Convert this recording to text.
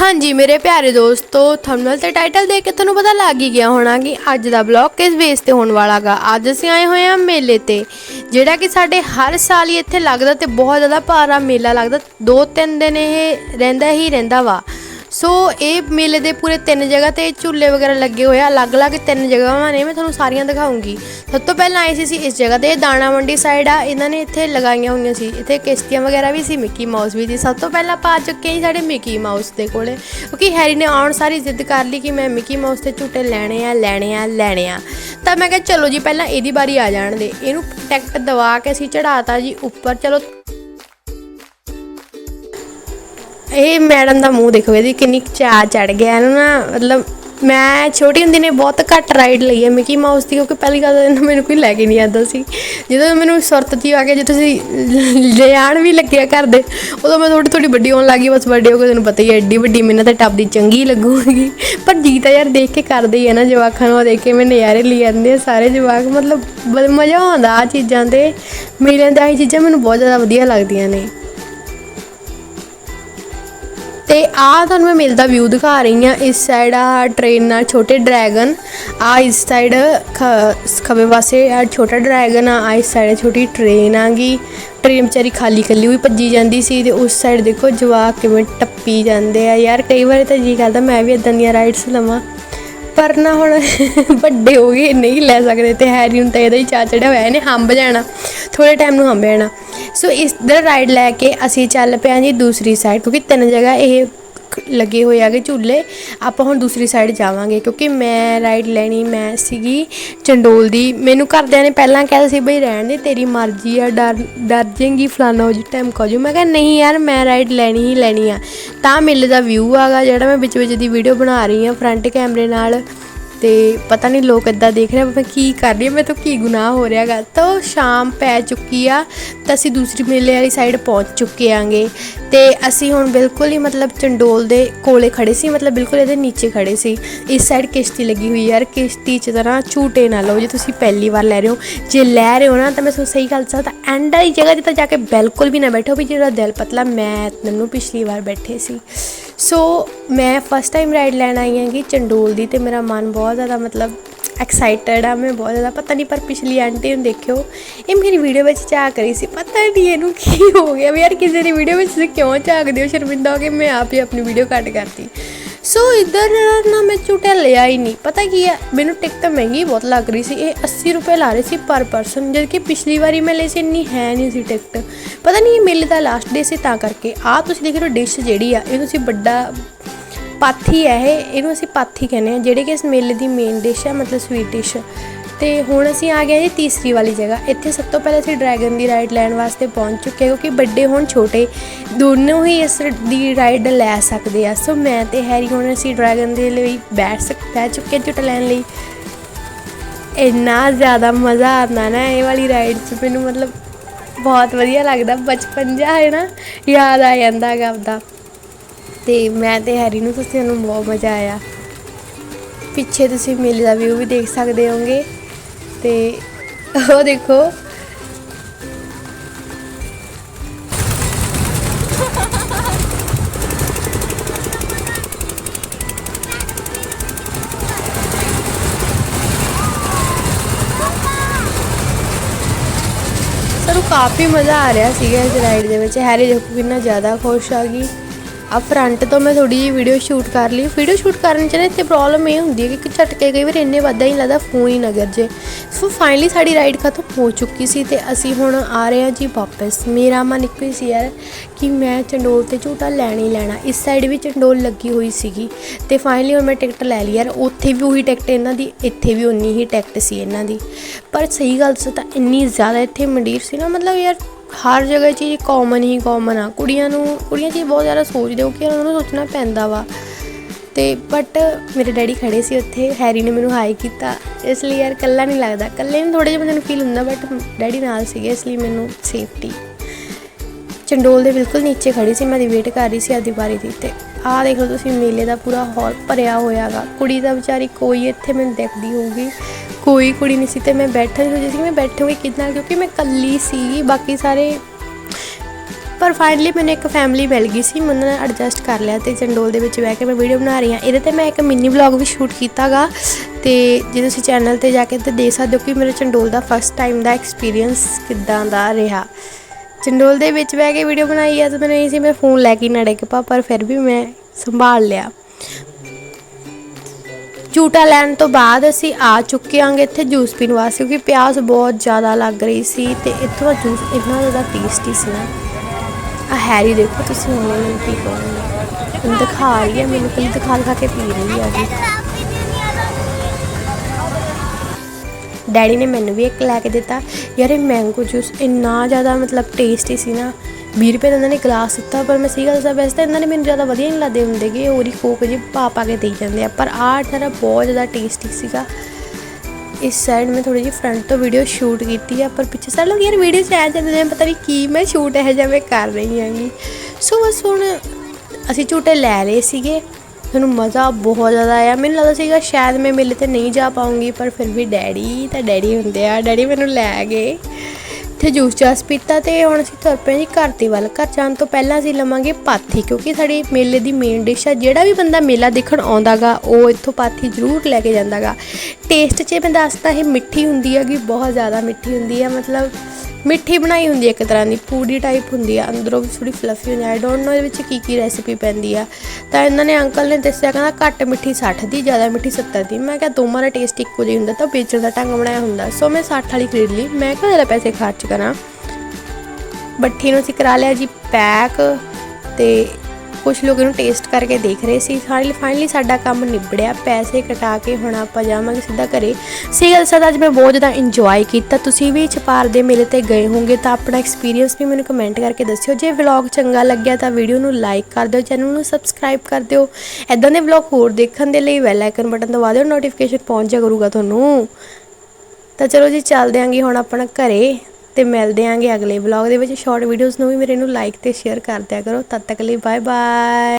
ਹਾਂਜੀ, ਮੇਰੇ ਪਿਆਰੇ ਦੋਸਤੋ ਥੰਬਨੇਲ ਤੇ ਟਾਈਟਲ ਦੇਖ ਕੇ ਤੁਹਾਨੂੰ ਪਤਾ ਲੱਗ ਹੀ ਗਿਆ ਹੋਣਾ ਕਿ ਅੱਜ ਦਾ ਬਲੌਗ ਕਿਸ ਬੇਸ ਤੇ ਹੋਣ ਵਾਲਾਗਾ ਅੱਜ ਅਸੀਂ ਆਏ ਹੋਏ ਹਾਂ ਮੇਲੇ ਤੇ, ਜਿਹੜਾ ਕਿ ਸਾਡੇ ਹਰ ਸਾਲ ਹੀ ਇੱਥੇ ਲੱਗਦਾ ਤੇ ਬਹੁਤ ਜ਼ਿਆਦਾ ਭਾਰਾ ਮੇਲਾ ਲੱਗਦਾ। ਦੋ ਤਿੰਨ ਦਿਨ ਇਹ ਰਹਿੰਦਾ ਹੀ ਰਹਿੰਦਾ ਵਾ। ਸੋ ਇਹ ਮੇਲੇ ਦੇ ਪੂਰੇ ਤਿੰਨ ਜਗ੍ਹਾ ਤੇ ਝੂਲੇ ਵਗੈਰਾ ਲੱਗੇ ਹੋਏ ਆ। ਅਲੱਗ-ਅਲੱਗ ਤਿੰਨ ਜਗ੍ਹਾਵਾਂ ਨੇ, ਮੈਂ ਤੁਹਾਨੂੰ ਸਾਰੀਆਂ ਦਿਖਾਉਂਗੀ। ਸਭ ਤੋਂ ਪਹਿਲਾਂ ਆਏ ਸੀ ਸੀ ਇਸ ਜਗ੍ਹਾ ਤੇ ਦਾਣਾ ਮੰਡੀ ਸਾਈਡ ਆ। ਇਹਨਾਂ ਨੇ ਇੱਥੇ ਲਗਾਈਆਂ ਹੋਈਆਂ ਸੀ। ਇੱਥੇ ਕਿਸ਼ਤੀਆਂ ਵਗੈਰਾ ਵੀ ਸੀ, ਮਿੱਕੀ ਮਾਊਸ ਵੀ ਸੀ। ਸਭ ਤੋਂ ਪਹਿਲਾਂ ਆਪਾਂ ਆ ਚੁੱਕੇ ਹਾਂ ਸਾਡੇ ਮਿੱਕੀ ਮਾਊਸ ਦੇ ਕੋਲੇ। ਕਿਉਂਕਿ ਹੈਰੀ ਨੇ ਆਉਣ ਸਾਰੀ ਜ਼ਿੱਦ ਕਰ ਲਈ ਕਿ ਮੈਂ ਮਿੱਕੀ ਮਾਊਸ ਤੇ ਝੂਟੇ ਲੈਣੇ ਆ ਲੈਣੇ ਆ ਲੈਣੇ ਆ। ਤਾਂ ਮੈਂ ਕਿਹਾ, ਚਲੋ ਜੀ, ਪਹਿਲਾਂ ਇਹਦੀ ਵਾਰੀ ਆ ਜਾਣ ਦੇ। ਇਹਨੂੰ ਟਿਕਟ ਦਵਾ ਕੇ ਅਸੀਂ ਚੜਾਤਾ ਜੀ, ਉੱਪਰ। ਚਲੋ ਇਹ ਮੈਡਮ ਦਾ ਮੂੰਹ ਦੇਖੋ ਇਹਦੀ ਕਿੰਨੀ ਚਾਹ ਚੜ ਗਿਆ ਇਹਨੂੰ ਨਾ, ਮਤਲਬ ਮੈਂ ਛੋਟੀ ਹੁੰਦੀ ਨੇ ਬਹੁਤ ਘੱਟ ਰਾਈਡ ਲਈ ਹੈ ਮਿਕੀ ਮਾਊਸ ਦੀ, ਕਿਉਂਕਿ ਪਹਿਲੀ ਗੱਲ ਤਾਂ ਇਹਨੂੰ ਮੈਨੂੰ ਕੋਈ ਲੈ ਕੇ ਨਹੀਂ ਆਉਂਦਾ ਸੀ। ਜਦੋਂ ਮੈਨੂੰ ਸੁਰਤ ਜੀ ਆ ਕੇ ਜਦੋਂ ਤੁਸੀਂ ਲਿਆਣ ਵੀ ਲੱਗਿਆ ਘਰ ਦੇ ਉਦੋਂ ਮੈਂ ਥੋੜੀ ਥੋੜੀ ਵੱਡੀ ਹੋਣ ਲੱਗੀ ਬਸ ਵੱਡੇ ਹੋ ਕੇ ਤੁਹਾਨੂੰ ਪਤਾ ਹੀ ਹੈ, ਐਡੀ ਵੱਡੀ ਮੈਨੂੰ ਤਾਂ ਟੱਪ ਦੀ ਚੰਗੀ ਲੱਗੂਗੀ। ਪਰ ਜੀ ਤਾਂ ਯਾਰ ਦੇਖ ਕੇ ਕਰਦੇ ਹੀ ਆ ਨਾ ਜਵਾਕਾਂ ਨੂੰ ਦੇਖ ਕੇ ਮੈਂ ਨਜ਼ਾਰੇ ਲਈ ਜਾਂਦੇ ਆ ਸਾਰੇ ਜਵਾਕ, ਮਤਲਬ ਮਜ਼ਾ ਆਉਂਦਾ ਆ ਚੀਜ਼ਾਂ ਤੇ। ਮੇਲਿਆਂ ਤੇ ਇਹ ਚੀਜ਼ਾਂ ਮੈਨੂੰ ਬਹੁਤ ਜ਼ਿਆਦਾ ਵਧੀਆ ਲੱਗਦੀਆਂ ਨੇ। ਤੇ ਆ ਤੁਹਾਨੂੰ ਮੈਂ ਮਿਲਦਾ ਵਿਊ ਦਿਖਾ ਰਹੀ ਹਾਂ। ਇਸ ਸਾਈਡ ਆ ਟ੍ਰੇਨ ਨਾਲ ਛੋਟੇ ਡਰੈਗਨ ਆ ਇਸ ਸਾਈਡ ਖੱਬੇ ਪਾਸੇ ਆ ਛੋਟਾ ਡਰੈਗਨ ਆ ਇਸ ਸਾਈਡ ਛੋਟੀ ਟ੍ਰੇਨ ਆਗੀ ਟ੍ਰੇਨ ਵਿਚਾਰੀ ਖਾਲੀ ਖੱਲੀ ਹੋਈ ਭੱਜੀ ਜਾਂਦੀ ਸੀ ਤੇ ਉਸ ਸਾਈਡ ਦੇਖੋ ਜਵਾਕ ਕਿਵੇਂ ਟੱਪੀ ਜਾਂਦੇ ਆ। ਯਾਰ ਕਈ ਵਾਰ ਤਾਂ ਜੀ ਕਰਦਾ, ਮੈਂ ਵੀ ਇਦਾਂ ਦੀਆਂ ਰਾਈਡਸ ਲਵਾਂ। ਪਰ ਨਾ ਹੁਣ ਵੱਡੇ ਹੋ ਗਏ ਨਹੀਂ ਲੈ ਸਕਦੇ ਤੇ ਹੈਰੀ ਨੂੰ ਤਾਂ ਇਹਦਾ ਹੀ ਚਾਹ ਚੜਿਆ ਹੋਇਆ, ਇਹਨੇ ਹੰਬ ਜਾਣਾ ਥੋੜੇ ਟਾਈਮ ਨੂੰ ਹੰਬ ਜਾਣਾ। ਸੋ ਇਸਦਰ ਰਾਈਡ ਲੈ ਕੇ ਅਸੀਂ ਚੱਲ ਪਿਆ ਜੀ ਦੂਸਰੀ ਸਾਈਡ ਕਿਉਂਕਿ ਤਿੰਨ ਜਗ੍ਹਾ ਇਹ ਲੱਗੇ ਹੋਏ ਆਗੇ ਝੂਲੇ, ਆਪਾਂ ਹੁਣ ਦੂਸਰੀ ਸਾਈਡ ਜਾਵਾਂਗੇ ਕਿਉਂਕਿ ਮੈਂ ਰਾਈਡ ਲੈਣੀ, ਮੈਂ ਸੀਗੀ ਚੰਡੋਲ ਦੀ। ਮੈਨੂੰ ਘਰਦਿਆਂ ਨੇ ਪਹਿਲਾਂ ਕਿਹਾ ਸੀ, ਬਈ ਰਹਿਣ ਦੇ, ਤੇਰੀ ਮਰਜ਼ੀ ਆ, ਡਰ ਡਰ ਜਾਏਗੀ ਫਲਾਣਾ ਹੋ ਜੀ ਟਾਈਮ ਕੋ ਜੀ ਮੈਂ ਕਿਹਾ, ਨਹੀਂ ਯਾਰ, ਮੈਂ ਰਾਈਡ ਲੈਣੀ ਹੀ ਲੈਣੀ ਆ। ਤਾਂ ਮਿਲ ਦਾ ਵਿਊ ਆਗਾ ਜਿਹੜਾ ਮੈਂ ਵਿੱਚ ਵਿੱਚ ਦੀ ਵੀਡੀਓ ਬਣਾ ਰਹੀ ਆ ਫਰੰਟ ਕੈਮਰੇ ਨਾਲ। ਤੇ ਪਤਾ ਨਹੀਂ ਲੋਕ ਇਦਾਂ ਦੇਖ ਰਹੇ ਆ, ਮੈਂ ਕੀ ਕਰ ਰਹੀ ਹਾਂ ਮੇਰੇ ਤੋਂ ਕੀ ਗੁਨਾਹ ਹੋ ਰਿਹਾਗਾ। ਤਾਂ ਸ਼ਾਮ ਪੈ ਚੁੱਕੀ ਆ ਤਾਂ ਅਸੀਂ ਦੂਸਰੀ ਮੇਲੇ ਵਾਲੀ ਸਾਈਡ ਪਹੁੰਚ ਚੁੱਕੇ ਆਂਗੇ। ਤੇ ਅਸੀਂ ਹੁਣ ਬਿਲਕੁਲ ਹੀ ਮਤਲਬ ਚੰਡੋਲ ਦੇ ਕੋਲੇ ਖੜੇ ਸੀ ਮਤਲਬ ਬਿਲਕੁਲ ਇਹਦੇ ਨੀਚੇ ਖੜੇ ਸੀ। ਇਸ ਸਾਈਡ ਕਿਸ਼ਤੀ ਲੱਗੀ ਹੋਈ ਯਾਰ ਕਿਸ਼ਤੀ 'ਚ ਤਰ੍ਹਾਂ ਝੂਟੇ ਨਾ ਲਓ ਜੇ ਤੁਸੀਂ ਪਹਿਲੀ ਵਾਰ ਲੈ ਰਹੇ ਹੋ। ਜੇ ਲੈ ਰਹੇ ਹੋ ਨਾ ਤਾਂ ਮੈਂ ਤੁਹਾਨੂੰ ਸਹੀ ਗੱਲ ਦੱਸਾਂ ਤਾਂ ਐਂਡ ਵਾਲੀ ਜਗ੍ਹਾ ਤੇ ਤਾਂ ਜਾ ਕੇ ਬਿਲਕੁਲ ਵੀ ਨਾ ਬੈਠੋ ਵੀ ਜਿਹੜਾ ਦਿਲ ਪਤਲਾ ਮੈਂ ਮੈਨੂੰ ਪਿਛਲੀ ਵਾਰ ਬੈਠੇ ਸੀ। ਸੋ ਮੈਂ ਫਸਟ ਟਾਈਮ ਰਾਈਡ ਲੈਣ ਆਈ ਹਾਂ ਕਿ ਚੰਡੋਲ ਦੀ ਤੇ ਮੇਰਾ ਮਨ ਬਹੁਤ ਜ਼ਿਆਦਾ ਮਤਲਬ ਐਕਸਾਈਟਡ ਆ, ਮੈਂ ਬਹੁਤ ਜ਼ਿਆਦਾ, ਪਤਾ ਨਹੀਂ ਪਰ ਪਿਛਲੀ ਆਂਟੀ ਨੂੰ ਦੇਖਿਓ, ਇਹ ਮੇਰੀ ਵੀਡੀਓ ਵਿੱਚ ਝਾਕ ਰਹੀ ਸੀ, ਪਤਾ ਨਹੀਂ ਇਹਨੂੰ ਕੀ ਹੋ ਗਿਆ ਵੀ ਯਾਰ ਕਿਸੇ ਦੀ ਵੀਡੀਓ ਵਿੱਚ ਤੁਸੀਂ ਕਿਉਂ ਝਾਕਦੇ ਹੋ, ਸ਼ਰਮਿੰਦਾ ਹੋ ਕੇ ਮੈਂ ਆਪ ਹੀ ਆਪਣੀ ਵੀਡੀਓ ਕੱਟ ਕਰਤੀ। ਸੋ ਇਧਰ ਨਾ ਮੈਂ ਝੂਟਾ ਲਿਆ ਹੀ ਨਹੀਂ। ਪਤਾ ਕੀ ਹੈ ਮੈਨੂੰ ਟਿਕਟ ਮਹਿੰਗੀ ਬਹੁਤ ਲੱਗ ਰਹੀ ਸੀ। ਇਹ 80 ਰੁਪਏ ਲਾ ਰਹੇ ਸੀ ਪਰ ਪਰਸਨ ਜਦ ਕਿ ਪਿਛਲੀ ਵਾਰੀ ਮੈਂ ਲਈ ਸੀ, ਇੰਨੀ ਹੈ ਨਹੀਂ ਸੀ ਟਿਕਟ ਪਤਾ ਨਹੀਂ ਇਹ ਮੇਲੇ ਦਾ ਲਾਸਟ ਡੇ ਸੀ ਤਾਂ ਕਰਕੇ। ਆ ਤੁਸੀਂ ਦੇਖ ਰਹੇ ਹੋ ਡਿਸ਼ ਜਿਹੜੀ ਆ ਇਹ ਤੁਸੀਂ ਵੱਡਾ ਪਾਥੀ ਹੈ ਇਹ। ਇਹਨੂੰ ਅਸੀਂ ਪਾਥੀ ਕਹਿੰਦੇ ਆ, ਜਿਹੜੇ ਕਿ ਇਸ ਮੇਲੇ ਦੀ ਮੇਨ ਡਿਸ਼ ਹੈ ਮਤਲਬ ਸਵੀਟ ਡਿਸ਼ ਤੇ ਹੁਣ ਅਸੀਂ ਆ ਗਏ ਜੀ ਤੀਸਰੀ ਵਾਲੀ ਜਗ੍ਹਾ। ਇੱਥੇ ਸਭ ਤੋਂ ਪਹਿਲਾਂ ਅਸੀਂ ਡਰੈਗਨ ਦੀ ਰਾਈਡ ਲੈਣ ਵਾਸਤੇ ਪਹੁੰਚ ਚੁੱਕੇ ਕਿਉਂਕਿ ਵੱਡੇ ਹੋਣ ਛੋਟੇ, ਦੋਨੋਂ ਹੀ ਇਸ ਦੀ ਰਾਈਡ ਲੈ ਸਕਦੇ ਆ। ਸੋ ਮੈਂ ਤੇ ਹੈਰੀ ਹੁਣ ਅਸੀਂ ਡਰੈਗਨ ਦੇ ਲਈ ਬੈਠ ਸਕ, ਬਹਿ ਚੁੱਕੇ ਝੁੱਟ ਲੈਣ ਲਈ। ਇੰਨਾ ਜ਼ਿਆਦਾ ਮਜ਼ਾ ਆਉਂਦਾ ਨਾ ਇਹ ਵਾਲੀ ਰਾਈਡ 'ਚ, ਮੈਨੂੰ ਮਤਲਬ ਬਹੁਤ ਵਧੀਆ ਲੱਗਦਾ। ਬਚਪਨ ਜਿਹਾ ਹੈ ਨਾ, ਯਾਦ ਆ ਜਾਂਦਾ ਹੈਗਾ ਆਪਦਾ। ਤੇ ਮੈਂ ਤੇ ਹੈਰੀ ਨੂੰ, ਤੁਸੀਂ ਨੂੰ ਬਹੁਤ ਮਜ਼ਾ ਆਇਆ। ਪਿੱਛੇ ਤੁਸੀਂ ਮੇਲੇ ਦਾ ਵਿਊ ਵੀ ਦੇਖ ਸਕਦੇ ਹੋਗੇ ਤੇ ਉਹ ਦੇਖੋ। ਸਾਨੂੰ ਕਾਫੀ ਮਜ਼ਾ ਆ ਰਿਹਾ ਸੀਗਾ ਇਸ ਰਾਈਡ ਦੇ ਵਿੱਚ। ਹੈਰੀ ਦੇਖੋ ਕਿੰਨਾ ਜ਼ਿਆਦਾ ਖੁਸ਼ ਆ ਗਈ। ਆ ਫਰੰਟ ਤੋਂ ਮੈਂ ਥੋੜੀ ਜਿਹੀ ਵੀਡੀਓ ਸ਼ੂਟ ਕਰ ਲਈ। ਵੀਡੀਓ ਸ਼ੂਟ ਕਰਨ ਚ ਨਾ ਇੱਥੇ ਪ੍ਰੋਬਲਮ ਇਹ ਹੁੰਦੀ ਹੈ ਕਿ ਝਟਕੇ ਕਈ ਵਾਰ ਇੰਨੇ ਵੱਧਾ ਹੀ ਨਹੀਂ ਲੱਗਦਾ ਫੋਨ ਹੀ ਨਗਰ ਜੇ। ਸੋ ਫਾਈਨਲੀ ਸਾਡੀ ਰਾਈਡ ਖਤਮ ਹੋ ਚੁੱਕੀ ਸੀ ਤੇ ਅਸੀਂ ਹੁਣ ਆ ਰਹੇ ਹਾਂ ਜੀ ਵਾਪਸ। ਮੇਰਾ ਮਨ ਇੱਕੋ ਹੀ ਸੀ ਯਾਰ ਕਿ ਮੈਂ ਚੰਡੋਲ ਤੇ ਝੂਟਾ ਲੈਣਾ ਹੀ ਲੈਣਾ। ਇਸ ਸਾਈਡ ਵੀ ਚੰਡੋਲ ਲੱਗੀ ਹੋਈ ਸੀਗੀ ਤੇ ਫਾਈਨਲੀ ਹੁਣ ਮੈਂ ਟਿਕਟ ਲੈ ਲਈ ਯਾਰ। ਉੱਥੇ ਵੀ ਉਹੀ ਟਿਕਟ ਇਹਨਾਂ ਦੀ, ਇੱਥੇ ਵੀ ਉਨੀ ਹੀ ਟਿਕਟ ਸੀ ਇਹਨਾਂ ਦੀ। ਪਰ ਸਹੀ ਗੱਲ ਦੱਸਾਂ ਤਾਂ ਇੰਨੀ ਜ਼ਿਆਦਾ ਇੱਥੇ ਮੰਡੀਰ ਸੀ ਨਾ, ਮਤਲਬ ਯਾਰ ਹਰ ਜਗ੍ਹਾ ਚੀਜ਼ ਕਾਮਨ ਹੀ ਕਾਮਨ ਆ। ਕੁੜੀਆਂ ਨੂੰ, ਕੁੜੀਆਂ ਚੀਜ਼ ਬਹੁਤ ਜ਼ਿਆਦਾ ਸੋਚਦੇ ਹੋ ਕਿ ਉਹਨਾਂ ਨੂੰ ਸੋਚਣਾ ਪੈਂਦਾ ਵਾ। ਤੇ ਬਟ ਮੇਰੇ ਡੈਡੀ ਖੜੇ ਸੀ ਉੱਥੇ, ਹੈਰੀ ਨੇ ਮੈਨੂੰ ਹਾਈ ਕੀਤਾ। ਇਸ ਲਈ ਯਾਰ ਕੱਲਾ ਨਹੀਂ ਲੱਗਦਾ। ਕੱਲੇ ਨੂੰ ਥੋੜੇ ਜਿਹਾ ਮੈਨੂੰ ਫੀਲ ਹੁੰਦਾ ਬਟ ਡੈਡੀ ਨਾਲ ਸੀਗੇ, ਇਸ ਲਈ ਮੈਨੂੰ ਸੇਫਟੀ ਚੰਡੋਲ ਦੇ ਬਿਲਕੁਲ ਨੀਚੇ ਖੜੀ ਸੀ, ਮੈਂ ਦੀ ਵੇਟ ਕਰ ਰਹੀ ਸੀ ਆਦੀ ਵਾਰੀ ਦੀ। ਤੇ ਆਹ ਦੇਖ ਲਓ ਤੁਸੀਂ ਮੇਲੇ ਦਾ ਪੂਰਾ ਹਾਲ ਭਰਿਆ ਹੋਇਆਗਾ। ਕੁੜੀ ਦਾ ਵਿਚਾਰੀ ਕੋਈ ਇੱਥੇ ਮੈਨੂੰ ਦੇਖਦੀ ਹੋਊਗੀ। ਕੋਈ ਕੁੜੀ ਨਹੀਂ ਸੀ ਤੇ ਮੈਂ ਬੈਠੀ ਹੋਈ ਸੀ ਮੈਂ ਬੈਠੂਗੀ ਕਿਦਾਂ, ਕਿਉਂਕਿ ਮੈਂ ਕੱਲੀ ਸੀ ਬਾਕੀ ਸਾਰੇ ਪਰ ਫਾਈਨਲੀ ਮੈਨੂੰ ਇੱਕ ਫੈਮਿਲੀ ਮਿਲ ਗਈ ਸੀ, ਮੈਂ ਉਹਨਾਂ ਨਾਲ ਐਡਜਸਟ ਕਰ ਲਿਆ ਤੇ ਚੰਡੋਲ ਦੇ ਵਿੱਚ ਬਹਿ ਕੇ ਮੈਂ ਵੀਡੀਓ ਬਣਾ ਰਹੀ ਹਾਂ। ਇਹਦੇ ਤੇ ਮੈਂ ਇੱਕ ਮਿੰਨੀ ਵਲੌਗ ਵੀ ਸ਼ੂਟ ਕੀਤਾਗਾ ਤੇ ਜੇ ਤੁਸੀਂ ਚੈਨਲ ਤੇ ਜਾ ਕੇ ਤੇ ਦੇਖ ਸਕਦੇ ਹੋ ਕਿ ਮੇਰੇ ਚੰਡੋਲ ਦਾ ਫਸਟ ਟਾਈਮ ਦਾ ਐਕਸਪੀਰੀਅੰਸ ਕਿੱਦਾਂ ਦਾ ਰਿਹਾ। ਚੰਡੋਲ ਦੇ ਵਿੱਚ ਬਹਿ ਕੇ ਵੀਡੀਓ ਬਣਾਈ ਆ ਤਾਂ ਮੈਨੂੰ ਨਹੀਂ ਸੀ, ਮੈਂ ਫੋਨ ਲੈ ਕੇ ਨਾ ਡਿੱਗ ਪਾ, ਪਰ ਫਿਰ ਵੀ ਮੈਂ ਸੰਭਾਲ ਲਿਆ। ਝੂਟਾ ਲੈਣ ਤੋਂ ਬਾਅਦ ਅਸੀਂ ਆ ਚੁੱਕੇ ਆਂਗੇ ਇੱਥੇ ਜੂਸ ਪੀਣ ਵਾਸਤੇ, ਕਿਉਂਕਿ ਪਿਆਸ ਬਹੁਤ ਜ਼ਿਆਦਾ ਲੱਗ ਰਹੀ ਸੀ ਤੇ ਇੱਥੋਂ ਦਾ ਜੂਸ ਇੰਨਾ ਜ਼ਿਆਦਾ ਟੇਸਟੀ ਸੀ ਨਾ। ਆ ਹੈਰੀ ਦੇਖੋ ਤੁਸੀਂ ਹੁਣ ਮੈਨੂੰ ਕੀ ਕਹੋਗੇ। ਦਿਖਾ ਰਹੀ ਹੈ, ਮੈਨੂੰ ਪਹਿਲੇ ਦਿਖਾ ਦਿਖਾ ਕੇ ਪੀ ਰਹੀ ਹੈ ਜੀ। ਡੈਡੀ ਨੇ ਮੈਨੂੰ ਵੀ ਇੱਕ ਲੈ ਕੇ ਦਿੱਤਾ। ਯਾਰ ਇਹ ਮੈਂਗੋ ਜੂਸ ਇੰਨਾ ਜ਼ਿਆਦਾ ਮਤਲਬ ਟੇਸਟੀ ਸੀ ਨਾ। 20 ਰੁਪਏ ਦਾ ਇਹਨਾਂ ਨੇ ਗਲਾਸ ਦਿੱਤਾ, ਪਰ ਮੈਂ ਸਹੀ ਗੱਲ ਦੱਸਾਂ, ਵੈਸੇ ਤਾਂ ਇਹਨਾਂ ਨੇ ਮੈਨੂੰ ਜ਼ਿਆਦਾ ਵਧੀਆ ਨਹੀਂ ਲੱਗਦੇ ਹੁੰਦੇ ਕਿ ਹੋਰ ਹੀ ਕੋਕ ਜੀ ਪਾ ਪਾ ਕੇ ਦੇਈ ਜਾਂਦੇ ਆ, ਪਰ ਆਹ ਠਰਾ ਬਹੁਤ ਜ਼ਿਆਦਾ ਟੇਸਟੀ ਸੀਗਾ। ਇਸ ਸਾਈਡ ਮੈਂ ਥੋੜੀ ਜਿਹੀ ਫਰੰਟ ਤੋਂ ਵੀਡੀਓ ਸ਼ੂਟ ਕੀਤੀ ਆ, ਪਰ ਪਿੱਛੇ ਸਾਈਡ ਲੋਕ ਯਾਰ ਵੀਡੀਓ ਚ ਆ ਜਾਂਦੇ ਨੇ, ਪਤਾ ਨਹੀਂ ਕੀ ਮੈਂ ਸ਼ੂਟ ਇਹ ਜਿਹਾ ਮੈਂ ਕਰ ਰਹੀ ਹਾਂਗੀ। ਸੋ ਬਸ ਹੁਣ ਅਸੀਂ ਝੂਟੇ ਲੈ ਲਏ ਸੀਗੇ, ਮੈਨੂੰ ਮਜ਼ਾ ਬਹੁਤ ਜ਼ਿਆਦਾ ਆਇਆ। ਮੈਨੂੰ ਲੱਗਦਾ ਸੀਗਾ ਸ਼ਾਇਦ ਮੈਂ ਮੇਲੇ ਤੇ ਨਹੀਂ ਜਾ ਪਾਉਂਗੀ, ਪਰ ਫਿਰ ਵੀ ਡੈਡੀ ਤਾਂ ਡੈਡੀ ਹੁੰਦੇ ਆ, ਡੈਡੀ ਮੈਨੂੰ ਲੈ ਗਏ। ਇੱਥੇ ਜੂਸ ਚਾਸ ਪੀਤਾ ਤੇ ਹੁਣ ਅਸੀਂ ਤੁਰ ਪਏ ਜੀ ਘਰ ਦੇ ਵੱਲ। ਘਰ ਜਾਣ ਤੋਂ ਪਹਿਲਾਂ ਅਸੀਂ ਲਵਾਂਗੇ ਪਾਥੀ, ਕਿਉਂਕਿ ਸਾਡੀ ਮੇਲੇ ਦੀ ਮੇਨ ਡਿਸ਼ ਆ, ਜਿਹੜਾ ਵੀ ਬੰਦਾ ਮੇਲਾ ਦੇਖਣ ਆਉਂਦਾਗਾ, ਉਹ ਇੱਥੋਂ ਪਾਥੀ ਜ਼ਰੂਰ ਲੈ ਕੇ ਜਾਂਦਾਗਾ। ਟੇਸਟ 'ਚ ਮੈਂ ਦੱਸਦਾ ਇਹ ਮਿੱਠੀ ਹੁੰਦੀ ਹੈਗੀ ਬਹੁਤ ਜ਼ਿਆਦਾ ਮਿੱਠੀ ਹੁੰਦੀ ਹੈ ਮਤਲਬ ਮਿੱਠੀ ਬਣਾਈ ਹੁੰਦੀ ਹੈ ਇੱਕ ਤਰ੍ਹਾਂ ਦੀ, ਪੂੜੀ ਟਾਈਪ ਹੁੰਦੀ ਆ, ਅੰਦਰੋਂ ਵੀ ਥੋੜੀ ਫਲਫੀ ਹੁੰਦੀ ਆ। ਆਈ ਡੋਨਟ ਨੋ ਇਹਦੇ ਵਿੱਚ ਕੀ ਕੀ ਰੈਸਿਪੀ ਪੈਂਦੀ ਆ। ਤਾਂ ਇਹਨਾਂ ਨੇ ਅੰਕਲ ਨੇ ਦੱਸਿਆ, ਕਹਿੰਦਾ ਘੱਟ ਮਿੱਠੀ 60 ਦੀ, ਜ਼ਿਆਦਾ ਮਿੱਠੀ 70 ਦੀ। ਮੈਂ ਕਿਹਾ ਦੋਵਾਂ ਦਾ ਟੇਸਟ ਇੱਕੋ ਜਿਹਾ ਹੁੰਦਾ, ਤਾਂ ਵੇਚਣ ਦਾ ਢੰਗ ਬਣਾਇਆ ਹੁੰਦਾ। ਸੋ ਮੈਂ 60 ਵਾਲੀ ਖਰੀਦ ਲਈ। ਮੈਂ ਕਿਹਾ ਜ਼ਿਆਦਾ ਪੈਸੇ ਖਰਚ ਕਰਾਂ। ਬੱਠੀ ਨੂੰ ਅਸੀਂ ਕਰਾ ਲਿਆ ਜੀ ਪੈਕ ਤੇ ਕੁਝ ਲੋਕ ਇਹਨੂੰ ਟੇਸਟ ਕਰਕੇ ਦੇਖ ਰਹੇ ਸੀ। ਫਾਈਨਲੀ ਫਾਈਨਲੀ ਸਾਡਾ ਕੰਮ ਨਿਬੜਿਆ। ਪੈਸੇ ਕਟਾ ਕੇ ਹੁਣ ਆਪਾਂ ਜਾਵਾਂਗੇ ਸਿੱਧਾ ਘਰੇ। ਸਹੀ ਗੱਲ ਸਦਾ ਅੱਜ ਮੈਂ ਬਹੁਤ ਜ਼ਿਆਦਾ ਇੰਜੋਏ ਕੀਤਾ। ਤੁਸੀਂ ਵੀ ਛਪਾਰ ਦੇ ਮੇਲੇ ਤੇ ਗਏ ਹੋਗੇ ਤਾਂ ਆਪਣਾ ਐਕਸਪੀਰੀਅੰਸ ਵੀ ਮੈਨੂੰ ਕਮੈਂਟ ਕਰਕੇ ਦੱਸਿਓ। ਜੇ ਵਲੌਗ ਚੰਗਾ ਲੱਗਿਆ ਤਾਂ ਵੀਡੀਓ ਨੂੰ ਲਾਈਕ ਕਰ ਦਿਓ ਚੈਨਲ ਨੂੰ ਸਬਸਕ੍ਰਾਈਬ ਕਰ ਦਿਓ। ਐਦਾਂ ਦੇ ਵਲੌਗ ਹੋਰ ਦੇਖਣ ਦੇ ਲਈ ਬੈਲ ਆਈਕਨ ਬਟਨ ਦਬਾ ਦਿਓ ਨੋਟੀਫਿਕੇਸ਼ਨ ਪਹੁੰਚ ਜਾ ਕਰੂਗਾ ਤੁਹਾਨੂੰ। ਤਾਂ ਚਲੋ ਜੀ, ਚੱਲਦੇ ਆਂਗੇ ਹੁਣ ਆਪਣਾ ਘਰੇ। ਤੇ ਮਿਲਦੇ ਆਂਗੇ ਅਗਲੇ ਵਲੌਗ ਦੇ ਵਿੱਚ। ਸ਼ਾਰਟ ਵੀਡੀਓਜ਼ ਨੂੰ ਵੀ ਮੇਰੇ ਨੂੰ ਲਾਈਕ ਤੇ ਸ਼ੇਅਰ ਕਰ ਦਿਆ ਕਰੋ। ਤਦ ਤੱਕ ਲਈ ਬਾਏ ਬਾਏ